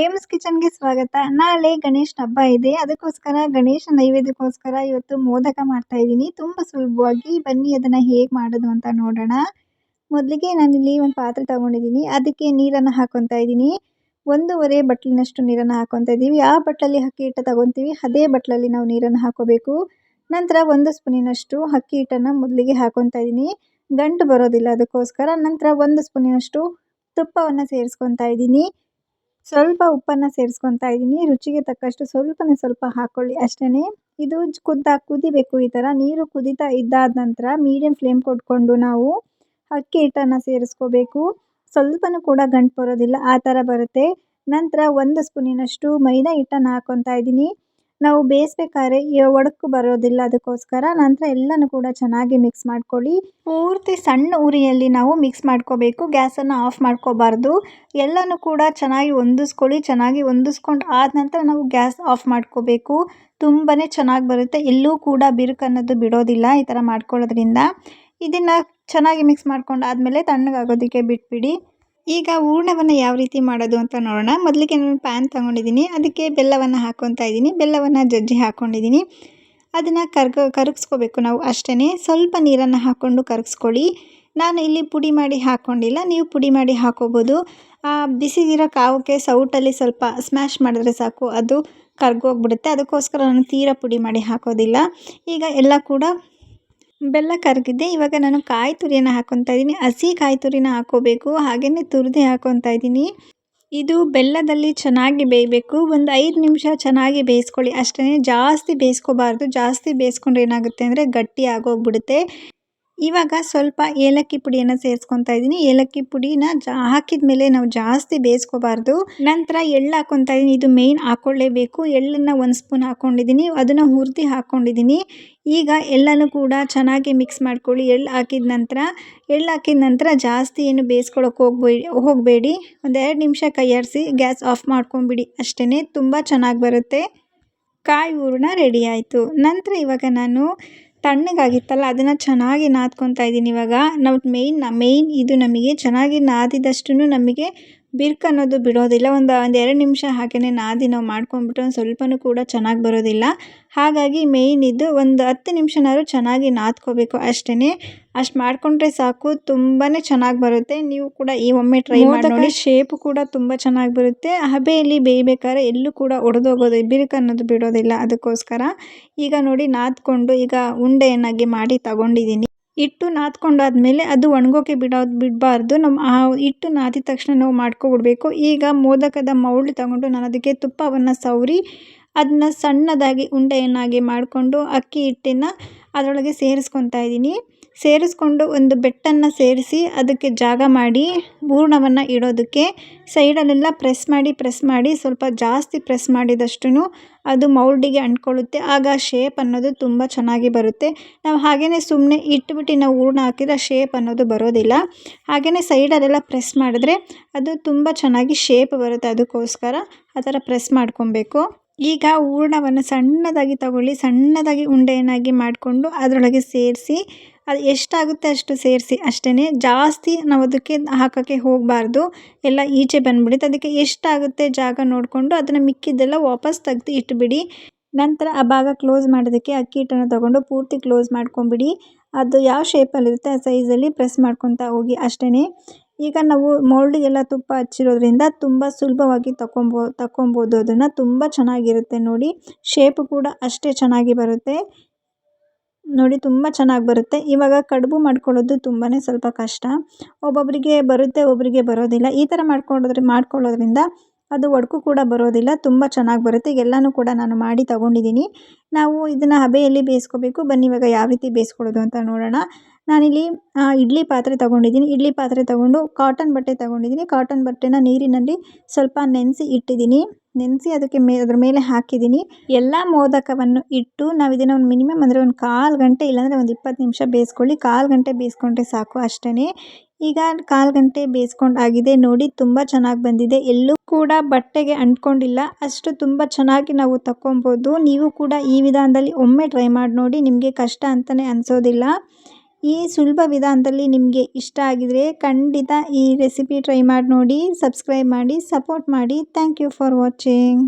AIIMS ಕಿಚನ್ಗೆ ಸ್ವಾಗತ. ನಾಳೆ ಗಣೇಶನ ಹಬ್ಬ ಇದೆ. ಅದಕ್ಕೋಸ್ಕರ ಗಣೇಶ ನೈವೇದ್ಯಕ್ಕೋಸ್ಕರ ಇವತ್ತು ಮೋದಕ ಮಾಡ್ತಾ ಇದ್ದೀನಿ. ತುಂಬ ಸುಲಭವಾಗಿ ಬನ್ನಿ, ಅದನ್ನು ಹೇಗೆ ಮಾಡೋದು ಅಂತ ನೋಡೋಣ. ಮೊದಲಿಗೆ ನಾನಿಲ್ಲಿ ಒಂದು ಪಾತ್ರೆ ತಗೊಂಡಿದ್ದೀನಿ. ಅದಕ್ಕೆ ನೀರನ್ನು ಹಾಕೊತಾ ಇದ್ದೀನಿ. ಒಂದೂವರೆ ಬಟ್ಲಿನಷ್ಟು ನೀರನ್ನು ಹಾಕೊತಾ ಇದ್ದೀವಿ. ಯಾವ ಬಟ್ಲಲ್ಲಿ ಅಕ್ಕಿ ಹಿಟ್ಟು ತಗೊತೀವಿ. ಅದೇ ಬಟ್ಲಲ್ಲಿ ನಾವು ನೀರನ್ನು ಹಾಕೋಬೇಕು. ನಂತರ ಒಂದು ಸ್ಪೂನಿನಷ್ಟು ಅಕ್ಕಿ ಹಿಟ್ಟನ್ನು ಮೊದಲಿಗೆ ಹಾಕೊತಾ ಇದ್ದೀನಿ. ಗಂಟು ಬರೋದಿಲ್ಲ ಅದಕ್ಕೋಸ್ಕರ. ನಂತರ ಒಂದು ಸ್ಪೂನಿನಷ್ಟು ತುಪ್ಪವನ್ನು ಸೇರಿಸ್ಕೊತಾ ಇದ್ದೀನಿ. ಸ್ವಲ್ಪ ಉಪ್ಪನ್ನು ಸೇರಿಸ್ಕೊತಾ ಇದ್ದೀನಿ. ರುಚಿಗೆ ತಕ್ಕಷ್ಟು ಸ್ವಲ್ಪನೇ ಸ್ವಲ್ಪ ಹಾಕ್ಕೊಳ್ಳಿ ಅಷ್ಟೇ ಇದು ಕುದ್ದ, ಕುದಿಬೇಕು ಈ ಥರ. ನೀರು ಕುದೀತಾ ಇದ್ದಾದ ನಂತರ ಮೀಡಿಯಂ ಫ್ಲೇಮ್ ಕೊಟ್ಕೊಂಡು ನಾವು ಅಕ್ಕಿ, ಹಿಟ್ಟನ್ನು ಸೇರಿಸ್ಕೋಬೇಕು. ಸ್ವಲ್ಪನೂ ಕೂಡ ಗಂಟು ಬರೋದಿಲ್ಲ. ಆ ಥರ ಬರುತ್ತೆ. ನಂತರ ಒಂದು ಸ್ಪೂನಿನಷ್ಟು ಮೈದಾ ಹಿಟ್ಟನ್ನು ಹಾಕ್ಕೊತಾ ಇದ್ದೀನಿ. ನಾವು ಬೇಯಿಸ್ಬೇಕಾದ್ರೆ ಒಡಕು ಬರೋದಿಲ್ಲ ಅದಕ್ಕೋಸ್ಕರ ನಂತರ ಎಲ್ಲನೂ ಕೂಡ ಚೆನ್ನಾಗಿ ಮಿಕ್ಸ್ ಮಾಡ್ಕೊಳ್ಳಿ. ಪೂರ್ತಿ ಸಣ್ಣ ಉರಿಯಲ್ಲಿ ನಾವು ಮಿಕ್ಸ್ ಮಾಡ್ಕೋಬೇಕು. ಗ್ಯಾಸನ್ನು ಆಫ್ ಮಾಡ್ಕೋಬಾರ್ದು. ಎಲ್ಲನೂ ಕೂಡ ಚೆನ್ನಾಗಿ ಹೊಂದಿಸ್ಕೊಳ್ಳಿ ಚೆನ್ನಾಗಿ ಹೊಂದಿಸ್ಕೊಂಡು ಆದ ನಂತರ ನಾವು ಗ್ಯಾಸ್ ಆಫ್ ಮಾಡ್ಕೋಬೇಕು. ತುಂಬಾ ಚೆನ್ನಾಗಿ ಬರುತ್ತೆ. ಎಲ್ಲೂ ಕೂಡ ಬಿರುಕು ಅನ್ನೋದು ಬಿಡೋದಿಲ್ಲ ಈ ಥರ ಮಾಡ್ಕೊಳ್ಳೋದ್ರಿಂದ. ಇದನ್ನು ಚೆನ್ನಾಗಿ ಮಿಕ್ಸ್ ಮಾಡ್ಕೊಂಡು ಆದಮೇಲೆ ತಣ್ಣಗಾಗೋದಕ್ಕೆ ಬಿಟ್ಬಿಡಿ. ಈಗ ಹೂರ್ಣವನ್ನು ಯಾವ ರೀತಿ ಮಾಡೋದು ಅಂತ ನೋಡೋಣ. ಮೊದಲಿಗೆ ನಾನು ಪ್ಯಾನ್ ತೊಗೊಂಡಿದ್ದೀನಿ. ಅದಕ್ಕೆ ಬೆಲ್ಲವನ್ನು ಹಾಕ್ಕೊತಾ ಇದ್ದೀನಿ. ಬೆಲ್ಲವನ್ನು ಜಜ್ಜಿ ಹಾಕ್ಕೊಂಡಿದ್ದೀನಿ ಅದನ್ನು ಕರ್ಗ, ಕರಗಿಸ್ಕೋಬೇಕು ನಾವು ಅಷ್ಟೇ ಸ್ವಲ್ಪ ನೀರನ್ನು ಹಾಕ್ಕೊಂಡು ಕರಗಿಸ್ಕೊಳ್ಳಿ. ನಾನು ಇಲ್ಲಿ ಪುಡಿ ಮಾಡಿ ಹಾಕ್ಕೊಂಡಿಲ್ಲ ನೀವು ಪುಡಿ ಮಾಡಿ ಹಾಕೋಬೋದು. ಬಿಸಿಗಿರೋ ಕಾವಕ್ಕೆ ಸೌಟಲ್ಲಿ ಸ್ವಲ್ಪ ಸ್ಮ್ಯಾಶ್ ಮಾಡಿದ್ರೆ ಸಾಕು. ಅದು ಕರ್ಗೋಗ್ಬಿಡುತ್ತೆ. ಅದಕ್ಕೋಸ್ಕರ ನಾನು ತೀರಾ ಪುಡಿ ಮಾಡಿ ಹಾಕೋದಿಲ್ಲ. ಈಗ ಎಲ್ಲ ಕೂಡ ಬೆಲ್ಲ ಕರಗಿದೆ ಇವಾಗ ನಾನು ಕಾಯಿ ತುರಿಯನ್ನು ಹಾಕ್ಕೊತಾ ಇದ್ದೀನಿ. ಹಸಿ ಕಾಯಿ ತುರಿನ ಹಾಕ್ಕೋಬೇಕು ಹಾಗೆಯೇ ತುರಿದು ಹಾಕ್ಕೊತಾ ಇದ್ದೀನಿ. ಇದು ಬೆಲ್ಲದಲ್ಲಿ ಚೆನ್ನಾಗಿ ಬೇಯಬೇಕು. ಒಂದು ಐದು ನಿಮಿಷ ಚೆನ್ನಾಗಿ ಬೇಯಿಸ್ಕೊಳ್ಳಿ. ಅಷ್ಟೇ ಜಾಸ್ತಿ ಬೇಯಿಸ್ಕೋಬಾರ್ದು. ಜಾಸ್ತಿ ಬೇಯಿಸ್ಕೊಂಡ್ರೆ ಏನಾಗುತ್ತೆ ಅಂದರೆ ಗಟ್ಟಿ ಆಗೋಗ್ಬಿಡುತ್ತೆ. ಇವಾಗ ಸ್ವಲ್ಪ ಏಲಕ್ಕಿ ಪುಡಿಯನ್ನು ಸೇರಿಸ್ಕೊತಾ ಇದ್ದೀನಿ. ಏಲಕ್ಕಿ ಪುಡಿನ ಹಾಕಿದ ಮೇಲೆ ನಾವು ಜಾಸ್ತಿ ಬೇಯಿಸ್ಕೋಬಾರ್ದು. ನಂತರ ಎಳ್ಳು ಹಾಕೊತಾ ಇದ್ದೀನಿ. ಇದು ಮೇಯ್ನ್ ಹಾಕ್ಕೊಳ್ಳೇಬೇಕು ಎಳ್ಳನ್ನು ಒಂದು ಸ್ಪೂನ್ ಹಾಕ್ಕೊಂಡಿದ್ದೀನಿ ಅದನ್ನು ಹುರಿದು ಹಾಕ್ಕೊಂಡಿದ್ದೀನಿ ಈಗ ಎಲ್ಲನೂ ಕೂಡ ಚೆನ್ನಾಗಿ ಮಿಕ್ಸ್ ಮಾಡ್ಕೊಳ್ಳಿ. ಎಳ್ಳು ಹಾಕಿದ ನಂತರ, ಎಳ್ಳು ಹಾಕಿದ ನಂತರ ಜಾಸ್ತಿ ಏನು ಬೇಯಿಸ್ಕೊಳಕ್ಕೆ ಹೋಗ್ಬೇಡಿ. ಹೋಗಬೇಡಿ ಒಂದೆರಡು ನಿಮಿಷ ಕೈಯಾರಿಸಿ ಗ್ಯಾಸ್ ಆಫ್ ಮಾಡ್ಕೊಂಬಿಡಿ. ಅಷ್ಟೇ ತುಂಬ ಚೆನ್ನಾಗಿ ಬರುತ್ತೆ. ಕಾಯಿ ಹೂರಣ ರೆಡಿ ಆಯಿತು. ನಂತರ ಇವಾಗ ನಾನು ತಣ್ಣಗಾಗಿತ್ತಲ್ಲ ಅದನ್ನು ಚೆನ್ನಾಗಿ ನಾದ್ಕೊತಾ ಇದ್ದೀನಿ ಇವಾಗ. ನಾವು ಮೇಯ್ನ್ ಮೇಯ್ನ್ ಇದು ನಮಗೆ ಚೆನ್ನಾಗಿ ನಾದಿದಷ್ಟು ನಮಗೆ ಬಿರ್ಕು ಅನ್ನೋದು ಬಿಡೋದಿಲ್ಲ. ಒಂದು ಒಂದು ಎರಡು ನಿಮಿಷ ಹಾಗೆಯೇ ನಾದಿ ನಾವು ಮಾಡ್ಕೊಂಡ್ಬಿಟ್ರೆ ಒಂದು ಸ್ವಲ್ಪನೂ ಕೂಡ ಚೆನ್ನಾಗಿ ಬರೋದಿಲ್ಲ. ಹಾಗಾಗಿ ಮೇಯ್ನ್ ಇದು ಒಂದು ಹತ್ತು ನಿಮಿಷನಾದ್ರು ಚೆನ್ನಾಗಿ ನಾದ್ಕೋಬೇಕು ಅಷ್ಟೇ ಅಷ್ಟು ಮಾಡಿಕೊಂಡ್ರೆ ಸಾಕು ತುಂಬಾ ಚೆನ್ನಾಗಿ ಬರುತ್ತೆ. ನೀವು ಕೂಡ ಈ ಒಮ್ಮೆ ಟ್ರೈ ಮಾಡಿ ನೋಡಿ ಶೇಪು ಕೂಡ ತುಂಬ ಚೆನ್ನಾಗಿ ಬರುತ್ತೆ. ಹಬೆಯಲ್ಲಿ ಬೇಯಬೇಕಾದ್ರೆ ಎಲ್ಲೂ ಕೂಡ ಒಡೆದೋಗೋದು ಬಿರುಕು ಅನ್ನೋದು ಬಿಡೋದಿಲ್ಲ ಅದಕ್ಕೋಸ್ಕರ. ಈಗ ನೋಡಿ ನಾದ್ಕೊಂಡು ಈಗ ಉಂಡೆಯನ್ನಾಗಿ ಮಾಡಿ ತಗೊಂಡಿದ್ದೀನಿ. ಹಿಟ್ಟು ನಾದ್ಕೊಂಡಾದ್ಮೇಲೆ ಅದು ಒಣಗೋಕೆ ಬಿಡೋದು ಬಿಡಬಾರ್ದು. ನಮ್ಮ ಆ ಹಿಟ್ಟು ನಾದಿದ ತಕ್ಷಣ ನಾವು ಮಾಡ್ಕೊಬಿಡ್ಬೇಕು. ಈಗ ಮೋದಕದ ಮೌಲ್ಡ್ ತಗೊಂಡು ನಾನು ಅದಕ್ಕೆ ತುಪ್ಪವನ್ನು ಸವರಿ ಅದನ್ನ ಸಣ್ಣದಾಗಿ ಉಂಡೆಯನ್ನಾಗಿ ಮಾಡಿಕೊಂಡು ಅಕ್ಕಿ ಹಿಟ್ಟನ್ನು ಅದರೊಳಗೆ ಸೇರಿಸ್ಕೊತಾ ಇದ್ದೀನಿ. ಸೇರಿಸ್ಕೊಂಡು ಒಂದು ಬೆಟ್ಟನ್ನು ಸೇರಿಸಿ ಅದಕ್ಕೆ ಜಾಗ ಮಾಡಿ ಹೂರ್ಣವನ್ನು ಇಡೋದಕ್ಕೆ ಸೈಡಲ್ಲೆಲ್ಲ ಪ್ರೆಸ್ ಮಾಡಿ ಪ್ರೆಸ್ ಮಾಡಿ ಸ್ವಲ್ಪ ಜಾಸ್ತಿ ಪ್ರೆಸ್ ಮಾಡಿದಷ್ಟು ಅದು ಮೌಲ್ಡಿಗೆ ಅಂಟ್ಕೊಳ್ಳುತ್ತೆ. ಆಗ ಶೇಪ್ ಅನ್ನೋದು ತುಂಬ ಚೆನ್ನಾಗಿ ಬರುತ್ತೆ. ನಾವು ಹಾಗೆಯೇ ಸುಮ್ಮನೆ ಇಟ್ಬಿಟ್ಟು ನಾವು ಹೂರ್ಣ ಹಾಕಿದ್ರೆ ಶೇಪ್ ಅನ್ನೋದು ಬರೋದಿಲ್ಲ. ಹಾಗೆಯೇ ಸೈಡಲ್ಲೆಲ್ಲ ಪ್ರೆಸ್ ಮಾಡಿದ್ರೆ ಅದು ತುಂಬ ಚೆನ್ನಾಗಿ ಶೇಪ್ ಬರುತ್ತೆ ಅದಕ್ಕೋಸ್ಕರ. ಆ ಥರ ಪ್ರೆಸ್ ಮಾಡ್ಕೊಬೇಕು. ಈಗ ಹೂರ್ಣವನ್ನು ಸಣ್ಣದಾಗಿ ತಗೊಳ್ಳಿ, ಸಣ್ಣದಾಗಿ ಉಂಡೆಯನ್ನಾಗಿ ಮಾಡಿಕೊಂಡು ಅದರೊಳಗೆ ಸೇರಿಸಿ, ಅದು ಎಷ್ಟಾಗುತ್ತೆ ಅಷ್ಟು ಸೇರಿಸಿ. ಅಷ್ಟೇ ಜಾಸ್ತಿ ನಾವು ಅದಕ್ಕೆ ಹಾಕೋಕ್ಕೆ ಹೋಗಬಾರ್ದು. ಎಲ್ಲ ಈಚೆ ಬಂದುಬಿಡುತ್ತೆ. ಅದಕ್ಕೆ ಎಷ್ಟಾಗುತ್ತೆ ಜಾಗ ನೋಡಿಕೊಂಡು ಅದನ್ನು ಮಿಕ್ಕಿದ್ದೆಲ್ಲ ವಾಪಸ್ ತೆಗೆದು ಇಟ್ಬಿಡಿ. ನಂತರ ಆ ಭಾಗ ಕ್ಲೋಸ್ ಮಾಡೋದಕ್ಕೆ ಅಕ್ಕಿ ಹಿಟ್ಟನ್ನು ತೊಗೊಂಡು ಪೂರ್ತಿ ಕ್ಲೋಸ್ ಮಾಡ್ಕೊಂಬಿಡಿ. ಅದು ಯಾವ ಶೇಪಲ್ಲಿರುತ್ತೆ ಆ ಸೈಜಲ್ಲಿ ಪ್ರೆಸ್ ಮಾಡ್ಕೊತಾ ಹೋಗಿ. ಅಷ್ಟೇ ಈಗ ನಾವು ಮೌಲ್ಡಿಗೆಲ್ಲ ತುಪ್ಪ ಹಚ್ಚಿರೋದ್ರಿಂದ ತುಂಬ ಸುಲಭವಾಗಿ ತಕೊಂಬೋ ತಗೊಬೋದು ಅದನ್ನು ತುಂಬ ಚೆನ್ನಾಗಿರುತ್ತೆ ನೋಡಿ. ಶೇಪ್ ಕೂಡ ಅಷ್ಟೇ ಚೆನ್ನಾಗಿ ಬರುತ್ತೆ. ನೋಡಿ ತುಂಬ ಚೆನ್ನಾಗಿ ಬರುತ್ತೆ. ಇವಾಗ ಕಡುಬು ಮಾಡ್ಕೊಳ್ಳೋದು ತುಂಬಾ ಸ್ವಲ್ಪ ಕಷ್ಟ. ಒಬ್ಬೊಬ್ಬರಿಗೆ ಬರುತ್ತೆ ಒಬ್ಬರಿಗೆ ಬರೋದಿಲ್ಲ. ಈ ಥರ ಮಾಡ್ಕೊಳ್ಳೋದ್ರೆ ಮಾಡ್ಕೊಳ್ಳೋದ್ರಿಂದ ಅದು ಒಡಕು ಕೂಡ ಬರೋದಿಲ್ಲ. ತುಂಬ ಚೆನ್ನಾಗಿ ಬರುತ್ತೆ. ಎಲ್ಲನೂ ಕೂಡ ನಾನು ಮಾಡಿ ತಗೊಂಡಿದ್ದೀನಿ. ನಾವು ಇದನ್ನು ಹಬೆಯಲ್ಲಿ ಬೇಯಿಸ್ಕೋಬೇಕು. ಬನ್ನಿ ಇವಾಗ ಯಾವ ರೀತಿ ಬೇಯಿಸ್ಕೊಳ್ಳೋದು ಅಂತ ನೋಡೋಣ. ನಾನಿಲ್ಲಿ ಇಡ್ಲಿ ಪಾತ್ರೆ ತೊಗೊಂಡಿದ್ದೀನಿ. ಇಡ್ಲಿ ಪಾತ್ರೆ ತೊಗೊಂಡು ಕಾಟನ್ ಬಟ್ಟೆ ತೊಗೊಂಡಿದ್ದೀನಿ. ಕಾಟನ್ ಬಟ್ಟೆನ ನೀರಿನಲ್ಲಿ ಸ್ವಲ್ಪ ನೆನೆಸಿ ಇಟ್ಟಿದ್ದೀನಿ. ನೆನೆಸಿ ಅದಕ್ಕೆ ಮೇ, ಅದ್ರ ಮೇಲೆ ಹಾಕಿದ್ದೀನಿ. ಎಲ್ಲ ಮೋದಕವನ್ನು ಇಟ್ಟು ನಾವು ಇದನ್ನು ಒಂದು ಮಿನಿಮಮ್ ಅಂದರೆ ಒಂದು ಕಾಲು ಗಂಟೆ ಇಲ್ಲಾಂದರೆ ಒಂದು ಇಪ್ಪತ್ತು ನಿಮಿಷ ಬೇಯಿಸ್ಕೊಳ್ಳಿ. ಕಾಲು ಗಂಟೆ ಬೇಯಿಸ್ಕೊಂಡ್ರೆ ಸಾಕು ಅಷ್ಟೇ ಈಗ ಕಾಲು ಗಂಟೆ ಬೇಯಿಸ್ಕೊಂಡು ಆಗಿದೆ ನೋಡಿ, ತುಂಬ ಚೆನ್ನಾಗಿ ಬಂದಿದೆ. ಎಲ್ಲೂ ಕೂಡ ಬಟ್ಟೆಗೆ ಅಂಟ್ಕೊಂಡಿಲ್ಲ. ಅಷ್ಟು ತುಂಬ ಚೆನ್ನಾಗಿ ನಾವು ತಗೊಬೋದು ನೀವು ಕೂಡ ಈ ವಿಧಾನದಲ್ಲಿ ಒಮ್ಮೆ ಟ್ರೈ ಮಾಡಿ ನೋಡಿ, ನಿಮಗೆ ಕಷ್ಟ ಅಂತಲೇ ಅನಿಸೋದಿಲ್ಲ. ಈ ಸುಲಭ ವಿಧಾನದಲ್ಲಿ ನಿಮಗೆ ಇಷ್ಟ ಆಗಿದರೆ ಖಂಡಿತ ಈ ರೆಸಿಪಿ ಟ್ರೈ ಮಾಡಿ ನೋಡಿ ಸಬ್ಸ್ಕ್ರೈಬ್ ಮಾಡಿ ಸಪೋರ್ಟ್ ಮಾಡಿ. Thank you for watching